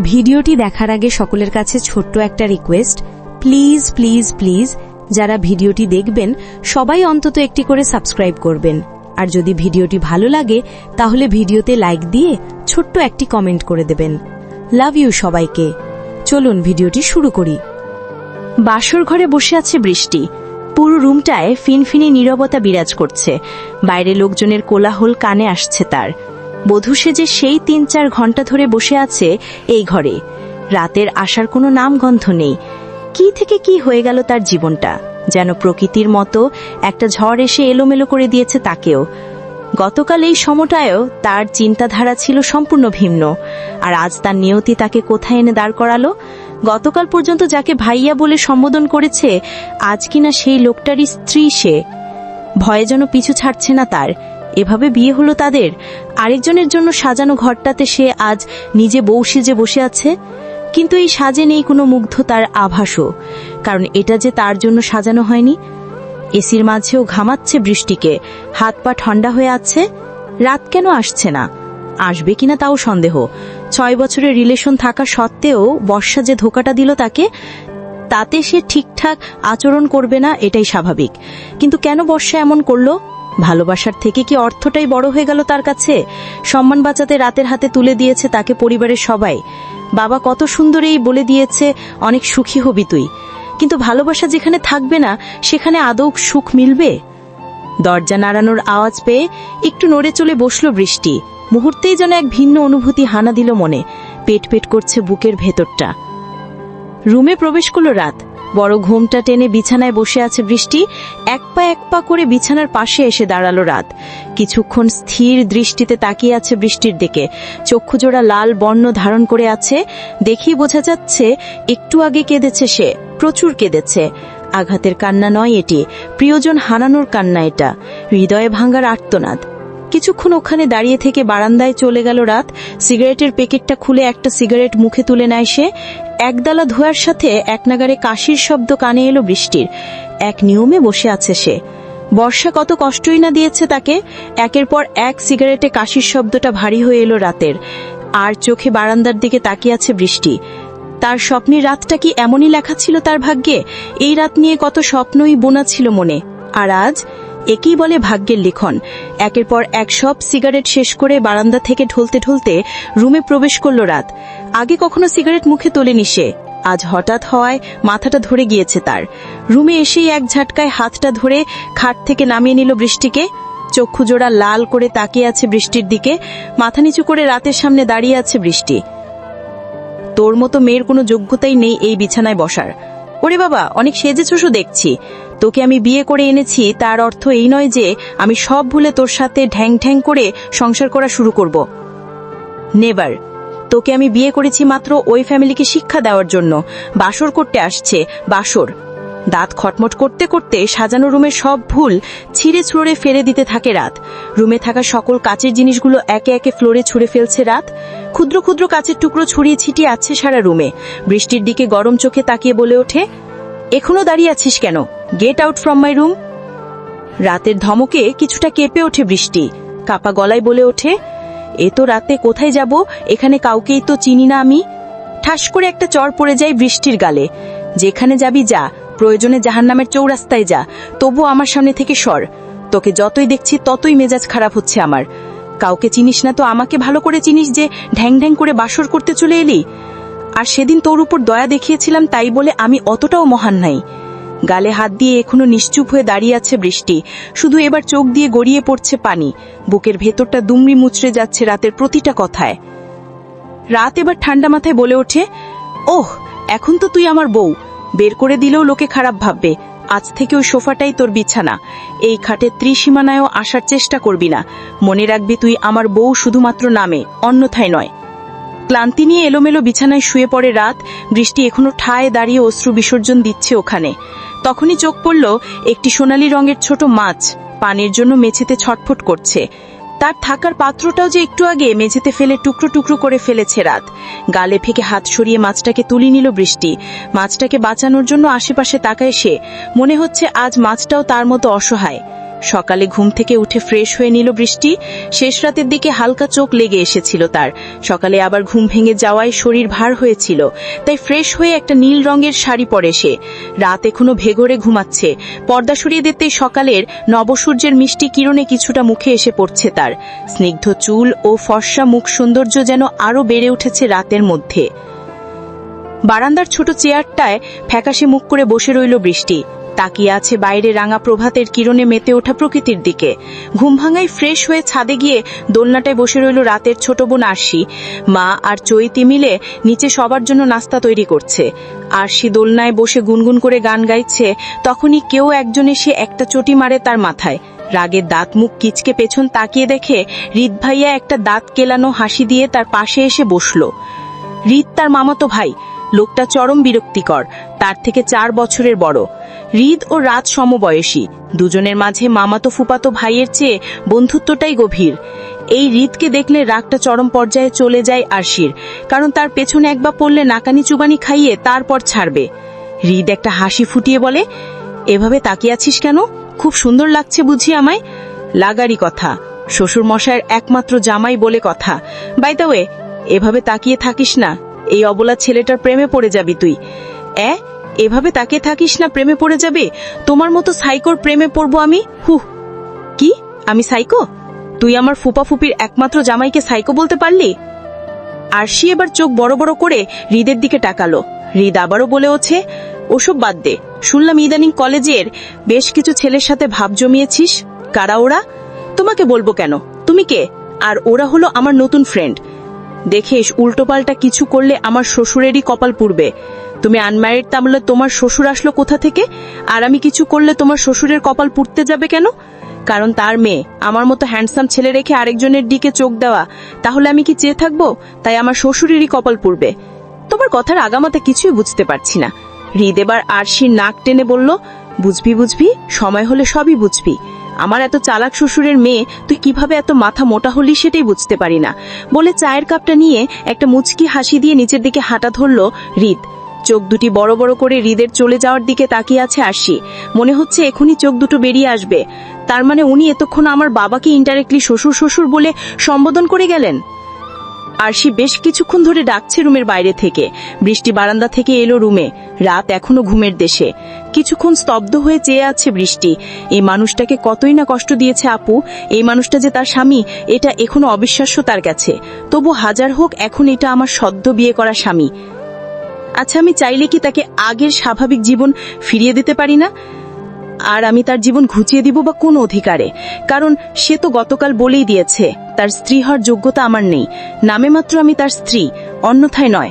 ভিডিওটি দেখার আগে সকলের কাছে ছোট্ট একটা রিকোয়েস্ট প্লিজ প্লিজ প্লিজ যারা ভিডিওটি দেখবেন, সবাই অন্তত একটি করে সাবস্ক্রাইব করবেন। আর যদি ভিডিওটি ভালো লাগে, তাহলে ভিডিওতে লাইক দিয়ে ছোট্ট একটি কমেন্ট করে দেবেন। লাভ ইউ সবাইকে। চলুন ভিডিওটি শুরু করি। বাসর ঘরে বসে আছে বৃষ্টি। পুরো রুমটায় ফিনফিনি নীরবতা বিরাজ করছে। বাইরে লোকজনের কোলাহল কানে আসছে তার। বধূ সেজে সেই তিন চার ঘণ্টা ধরে বসে আছে এই ঘরে। রাতের আসার কোনো নামগন্ধ নেই। কি থেকে কি হয়ে গেল তার জীবনটা? যেন প্রকৃতির মতো একটা ঝড় এসে এলোমেলো করে দিয়েছে তাকেও। গতকাল এই সমটায়ও তার চিন্তাধারা ছিল সম্পূর্ণ ভিন্ন। আর আজ তার নিয়তি তাকে কোথায় এনে দাঁড় করালো? গতকাল পর্যন্ত যাকে ভাইয়া বলে সম্বোধন করেছে, আজ কিনা সেই লোকটারই স্ত্রী সে। ভয়ে যেন পিছু ছাড়ছে না তার। এভাবে বিয়ে হলো তাদের? আরেকজনের জন্য সাজানো ঘরটাতে সে আজ নিজে বউ সেজে বসে আছে? কিন্তু এই সাজে নেই কোনো মুগ্ধতার আভাসও। কারণ এটা যে তার জন্য সাজানো হয়নি? এসির মাঝেও ঘামাচ্ছে বৃষ্টিকে। হাত পা ঠান্ডা হয়ে আছে? রাত কেন আসছে না? আসবে কিনা তাও সন্দেহ। ছয় বছরের রিলেশন থাকা সত্ত্বেও বর্ষা যে ধোকাটা দিল তাকে, তাতে সে ঠিকঠাক আচরণ করবে না, এটাই স্বাভাবিক। কিন্তু কেন বর্ষা এমন করল? ভালোবাসার থেকে কি অর্থটাই বড় হয়ে গেল তার কাছে? সম্মান বাঁচাতে রাতের হাতে তুলে দিয়েছে তাকে পরিবারের সবাই। বাবা কত সুন্দর এই বলে দিয়েছে, অনেক সুখী হবি তুই। কিন্তু ভালোবাসা যেখানে থাকবে না, সেখানে আদৌ সুখ মিলবে? দরজা নাড়ানোর আওয়াজ পেয়ে একটু নড়ে চলে বসল বৃষ্টি। মুহূর্তেই যেন এক ভিন্ন অনুভূতি হানা দিল মনে। পেট পেট করছে বুকের ভেতরটা। রুমে প্রবেশ করল রাত। বড় ঘুমটা টেনে বিছানায় বসে আছে বৃষ্টি, এক পা এক পা করে বিছানার পাশে এসে দাঁড়াল রাত। কিছুক্ষণ স্থির দৃষ্টিতে তাকিয়ে আছে বৃষ্টির দিকে। চক্ষুজোড়া লাল বর্ণ ধারণ করে আছে। দেখেই বোঝা যাচ্ছে, একটু আগে কেঁদেছে সে, প্রচুর কেঁদেছে। আঘাতের কান্না নয় এটি, প্রিয়জন হারানোর কান্না এটা। হৃদয়ে ভাঙ্গার আর্তনাদ। কিছুক্ষণ ওখানে দাঁড়িয়ে থেকে বারান্দায় চলে গেল রাত। সিগারেটের প্যাকেটটা খুলে একটা সিগারেট মুখে তুলে নেয় সে। একদালা ধোয়ার সাথে এক নাগারে কাশির শব্দ কানে এলো বৃষ্টির। এক নিয়মে বসে আছে সে। বর্ষা কত কষ্টই না দিয়েছে তাকে। একের পর এক সিগারেটে কাশির শব্দটা ভারী হয়ে এলো রাতের। আর চোখে বারান্দার দিকে তাকিয়ে আছে বৃষ্টি। তার স্বপ্নের রাতটা কি এমনই লেখা ছিল তার ভাগ্যে? এই রাত নিয়ে কত স্বপ্নই বোনা ছিল মনে। আর আজ একেই বলে ভাগ্যের লিখন। একের পর এক সব সিগারেট শেষ করে বারান্দা থেকে ঢলতে ঢলতে রুমে প্রবেশ করল রাত। আগে কখনো সিগারেট মুখে তোলেনি সে। আজ হঠাৎ হওয়ায় মাথাটা ধরে গিয়েছে তার। রুমে এসেই এক ঝাটকায় হাতটা ধরে খাট থেকে নামিয়ে নিল বৃষ্টিকে। চক্ষু জোড়া লাল করে তাকিয়ে আছে বৃষ্টির দিকে। মাথা নিচু করে রাতের সামনে দাঁড়িয়ে আছে বৃষ্টি। তোর মতো মেয়ের কোনো যোগ্যতাই নেই এই বিছানায় বসার। ওরে বাবা, অনেক সেজেছসও দেখছি। তোকে আমি বিয়ে করে এনেছি, তার অর্থ এই নয় যে আমি সব ভুলে তোর সাথে ঢ্যাং ঢ্যাং করে সংসার করা শুরু করব। নেভার, তোকে আমি বিয়ে করেছি মাত্র ওই ফ্যামিলিকে শিক্ষা দেওয়ার জন্য। বাসর করতে আসছে, বাসর। দাঁত খটমট করতে করতে সাজানো রুমের সব ভুল ছিঁড়ে ছুঁড়ে ফেলে দিতে থাকে রাত। রুমে থাকা সকল কাচের জিনিসগুলো একে একে ফ্লোরে ছুঁড়ে ফেলছে রাত। ক্ষুদ্র ক্ষুদ্র কাচের টুকরো ছড়িয়ে ছিটিয়ে আছে সারা রুমে। বৃষ্টির দিকে গরম চোখে তাকিয়ে বলে ওঠে, এখনও দাঁড়িয়ে আছিস কেন? Get out from my room রাতের ধমকে কিছুটা কেঁপে ওঠে বৃষ্টি। কাপা গলায় বলে ওঠে, এ তো রাতে কোথায় যাব? এখানে কাউকেই তো চিনি না আমি। ঠাস করে একটা চর পড়ে যায় বৃষ্টির গালে। যেখানে যাবি যা। প্রয়োজনে জাহান্নামের চৌরাস্তায় যা, তবু আমার সামনে থেকে সর। তোকে যতই দেখছি, ততই মেজাজ খারাপ হচ্ছে আমার। কাউকে চিনিস না তো আমাকে ভালো করে চিনিস যে ঢ্যাং ঢ্যাং করে বাসর করতে চলে এলি? আর সেদিন তোর উপর দয়া দেখিয়েছিলাম তাই বলে আমি অতটাও মহান নাই। গালে হাত দিয়ে এখনও নিশ্চুপ হয়ে দাঁড়িয়ে আছে বৃষ্টি। শুধু এবার চোখ দিয়ে গড়িয়ে পড়ছে পানি। বুকের ভেতরটা দুমড়ি মুচড়ে যাচ্ছে রাতের প্রতিটা কথায়। রাত এবার ঠান্ডা মাথায় বলে ওঠে, ওহ, এখন তো তুই আমার বউ। বের করে দিলেও লোকে খারাপ ভাববে। আজ থেকে ওই সোফাটাই তোর বিছানা। এই খাটের ত্রিসীমানায়ও আসার চেষ্টা করবি না। মনে রাখবি তুই আমার বউ শুধুমাত্র নামে, অন্যথায় নয়। ক্লান্তি নিয়ে এলোমেলো বিছানায় শুয়ে পড়ে রাত, বৃষ্টি এখনও ঠায় দাঁড়িয়ে অশ্রু বিসর্জন দিচ্ছে ওখানে। তখনই চোখ পড়ল, একটি সোনালী রঙের ছোট মাছ, পানের জন্য মেঝেতে ছটফট করছে। তার থাকার পাত্রটাও যে একটু আগে মেঝেতে ফেলে টুকরো টুকরো করে ফেলেছে রাত। গালে ফেকে হাত সরিয়ে মাছটাকে তুলে নিল বৃষ্টি। মাছটাকে বাঁচানোর জন্য আশেপাশে তাকায় সে। মনে হচ্ছে আজ মাছটাও তার মতো অসহায়। সকালে ঘুম থেকে উঠে ফ্রেশ হয়ে নিল বৃষ্টি। শেষ রাতের দিকে হালকা চোখ লেগে এসেছিল তার। সকালে আবার ঘুম ভেঙে যাওয়ায় শরীর ভার হয়েছিল। তাই ফ্রেশ হয়ে একটা নীল রঙের শাড়ি পরে সে। রাত এখনও ভেঘরে ঘুমাচ্ছে। পর্দা সরিয়ে দিতেই সকালের নবসূর্যের মিষ্টি কিরণে কিছুটা মুখে এসে পড়ছে তার। স্নিগ্ধ চুল ও ফর্সা মুখ সৌন্দর্য যেন আরও বেড়ে উঠেছে রাতের মধ্যে। বারান্দার ছোট চেয়ারটায় ফ্যাকাশে মুখ করে বসে রইল বৃষ্টি। তাকিয়ে আছে বাইরে রাঙা প্রভাতের কিরণে মেতে ওঠা প্রকৃতির দিকে। ঘুম ভাঙায় ফ্রেশ হয়ে ছাদে গিয়ে দোলনাটায় বসে রইল রাতের ছোট বোন আরশি। মা আর চৈতি মিলে নিচে সবার জন্য নাস্তা তৈরি করছে। আরশি দোলনায় বসে গুনগুন করে গান গাইছে, তখনই কেউ একজন এসে একটা চটি মারে তার মাথায়। রাগের দাঁত মুখ কিচকে পেছন তাকিয়ে দেখে রিত ভাইয়া একটা দাঁত কেলানো হাসি দিয়ে তার পাশে এসে বসল। রিত তার মামাতো ভাই, লোকটা চরম বিরক্তিকর, তার থেকে চার বছরের বড়। হৃদ ও রাত সমবয়সী। দুজনের মাঝে মামাতো ফুপাতো ভাইয়ের চেয়ে বন্ধুত্বটাই গভীর। এই রিতকে দেখলে রাগটা চরম পর্যায়ে চলে যায় আরশির, কারণ তার পেছনে একবার পড়লে নাকানি চুবানি খাইয়ে তারপর ছাড়বে। হৃদ একটা হাসি ফুটিয়ে বলে, এভাবে তাকিয়ে আছিস কেন? খুব সুন্দর লাগছে বুঝি আমায়? লাগারই কথা। শ্বশুর মশাইয়ের একমাত্র জামাই বলে কথা বাই ওয়ে এভাবে তাকিয়ে থাকিস না, এই অবলা ছেলেটার প্রেমে পড়ে যাবি তুই। এ এভাবে তাকে থাকিস না, প্রেমে পড়ে যাবে। তোমার মতো সাইকোর প্রেমে পড়ব আমি? হুহ। কি? আমি সাইকো? তুই আমার ফুপা ফুপির একমাত্র জামাইকে সাইকো বলতে পারলি? আরশি এবার চোখ বড় বড় করে হৃদের দিকে টাকালো হৃদ আবারও বলে ওছে ওসব বাদ দে। শুনলাম ইদানিং কলেজের বেশ কিছু ছেলের সাথে ভাব জমিয়েছিস। কারা ওরা? তোমাকে বলব কেন? তুমি কে? আর ওরা হলো আমার নতুন ফ্রেন্ড। দেখিস উল্টোপাল্টা কিছু করলে আমার শ্বশুরেরই কপাল পুড়বে। তুমি আনম্যারিড তাহলে তোমার শ্বশুর আসলো কোথা থেকে? আর আমি কিছু করলে তোমার শ্বশুরের কপাল পুড়তে যাবে কেন? কারণ তার মেয়ে, আমার মতো হ্যান্ডসাম ছেলে রেখে আরেকজনের দিকে চোখ দেওয়া, তাহলে আমি কি চেয়ে থাকব? তাই আমার শ্বশুরেরই কপাল পুড়বে। তোমার কথার আগামাতে কিছুই বুঝতে পারছি না। হৃদ এবার আরশির নাক টেনে বলল, বুঝবি বুঝবি, সময় হলে সবই বুঝবি। আমার এত চালাক শ্বশুরের মেয়ে, তুই কীভাবে এত মাথা মোটা হলি সেটাই বুঝতে পারি না। বলে চায়ের কাপটা নিয়ে একটা মুচকি হাসি দিয়ে নিচের দিকে হাঁটা ধরল হৃদ। চোখ দুটি বড় বড় করে হৃদের চলে যাওয়ার দিকে তাকিয়ে আছে আরশি। মনে হচ্ছে এখনই চোখ দুটো বেরিয়ে আসবে। তার মানে উনি এতক্ষণ আমার বাবাকে ইনডাইরেক্টলি শ্বশুর শ্বশুর বলে সম্বোধন করে গেলেন? আরশি বেশ কিছুক্ষণ ধরে ডাকছে রুমের বাইরে থেকে। বৃষ্টি বারান্দা থেকে এলো রুমে। রাত এখনও ঘুমের দেশে। কিছুক্ষণ স্তব্ধ হয়ে চেয়ে আছে বৃষ্টি। এই মানুষটাকে কতই না কষ্ট দিয়েছে আপু। এই মানুষটা যে তার স্বামী, এটা এখনও অবিশ্বাস্য তার কাছে। তবু হাজার হোক, এখন এটা আমার সদ্য বিয়ে করা স্বামী। আচ্ছা আমি চাইলে কি তাকে আগের স্বাভাবিক জীবন ফিরিয়ে দিতে পারি না? আর আমি তার জীবন ঘুচিয়ে দিব বা কোন অধিকারে। কারণ সে তো গতকাল বলেই দিয়েছে, তার স্ত্রী হওয়ার যোগ্যতা আমার নেই। নামে মাত্র আমি তার স্ত্রী, অন্যথায় নয়।